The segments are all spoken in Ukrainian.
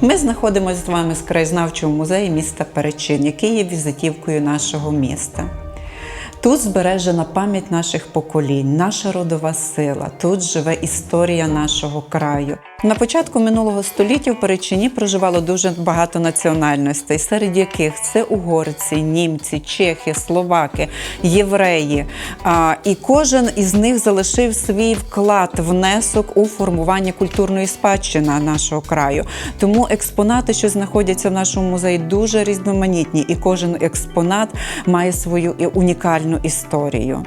Ми знаходимося з вами в краєзнавчому музеї міста Перечин, який є візитівкою нашого міста. Тут збережена пам'ять наших поколінь, наша родова сила. Тут живе історія нашого краю. На початку минулого століття в Перечині проживало дуже багато національностей, серед яких це угорці, німці, чехи, словаки, євреї. І кожен із них залишив свій вклад, внесок у формування культурної спадщини нашого краю. Тому експонати, що знаходяться в нашому музеї, дуже різноманітні, і кожен експонат має свою і унікальну історію.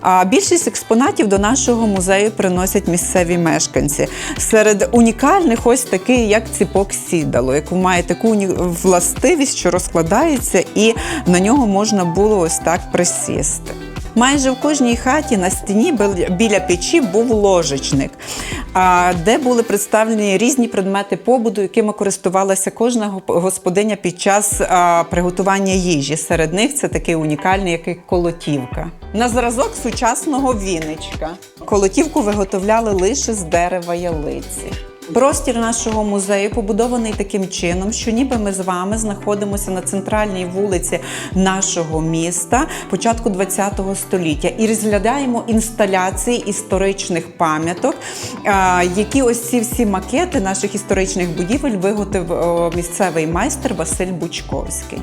А більшість експонатів до нашого музею приносять місцеві мешканці. Серед унікальних ось такий, як ціпок сідало, яку має таку властивість, що розкладається, і на нього можна було ось так присісти. Майже в кожній хаті на стіні біля печі був ложечник, де були представлені різні предмети побуду, якими користувалася кожна господиня під час приготування їжі. Серед них це такий унікальний, як і колотівка. На зразок сучасного віничка. Колотівку виготовляли лише з дерева ялиці. Простір нашого музею побудований таким чином, що ніби ми з вами знаходимося на центральній вулиці нашого міста початку ХХ століття і розглядаємо інсталяції історичних пам'яток, які ось ці всі макети наших історичних будівель виготовив місцевий майстер Василь Бучковський.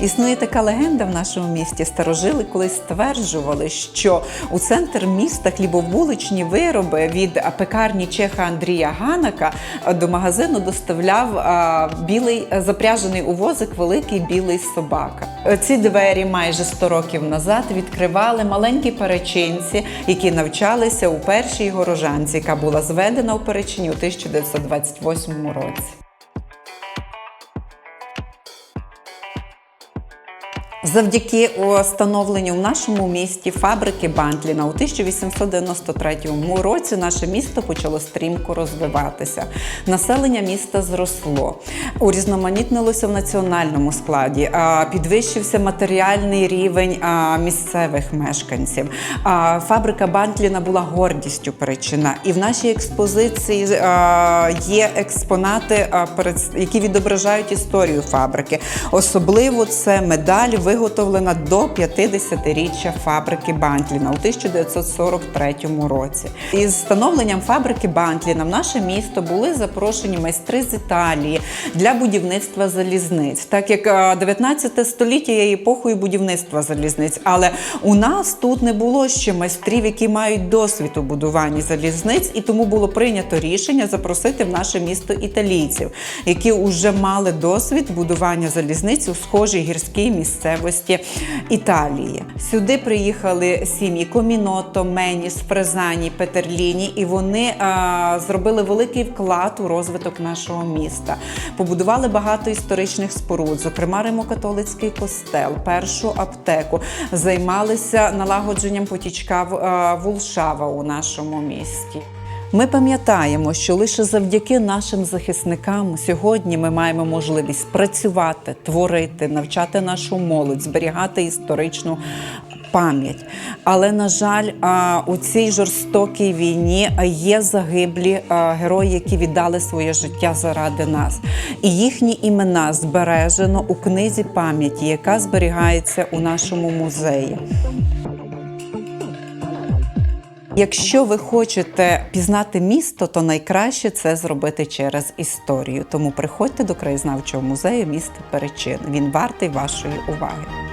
Існує така легенда в нашому місті. Старожили колись стверджували, що у центр міста хлібовуличні вироби від пекарні чеха Андрія Ганака до магазину доставляв білий запряжений у возик великий білий собака. Ці двері майже 100 років назад відкривали маленькі перечинці, які навчалися у першій горожанці, яка була зведена у Перечині у 1928 році. Завдяки встановленню в нашому місті фабрики Бантліна у 1893 році наше місто почало стрімко розвиватися. Населення міста зросло, урізноманітнилося в національному складі, підвищився матеріальний рівень місцевих мешканців. Фабрика Бантліна була гордістю Перечина. І в нашій експозиції є експонати, які відображають історію фабрики. Особливо це медаль, виготовлена до 50-річчя фабрики Бантліна у 1943 році. Із встановленням фабрики Бантліна в наше місто були запрошені майстри з Італії для будівництва залізниць, так як е, 19 століття є епохою будівництва залізниць. Але у нас тут не було ще майстрів, які мають досвід у будуванні залізниць, і тому було прийнято рішення запросити в наше місто італійців, які вже мали досвід будування залізниць у схожій гірській місцевості Італії. Сюди приїхали сім'ї Коміното, Меніс, Фрезані, Петерліні, і вони а, зробили великий вклад у розвиток нашого міста. Побудували багато історичних споруд, зокрема Римокатолицький костел, першу аптеку, займалися налагодженням потічка а, Вулшава у нашому місті. Ми пам'ятаємо, що лише завдяки нашим захисникам сьогодні ми маємо можливість працювати, творити, навчати нашу молодь, зберігати історичну пам'ять. Але, на жаль, у цій жорстокій війні є загиблі герої, які віддали своє життя заради нас. І їхні імена збережено у книзі пам'яті, яка зберігається у нашому музеї. Якщо ви хочете пізнати місто, то найкраще це зробити через історію. Тому приходьте до краєзнавчого музею міста Перечин. Він вартий вашої уваги.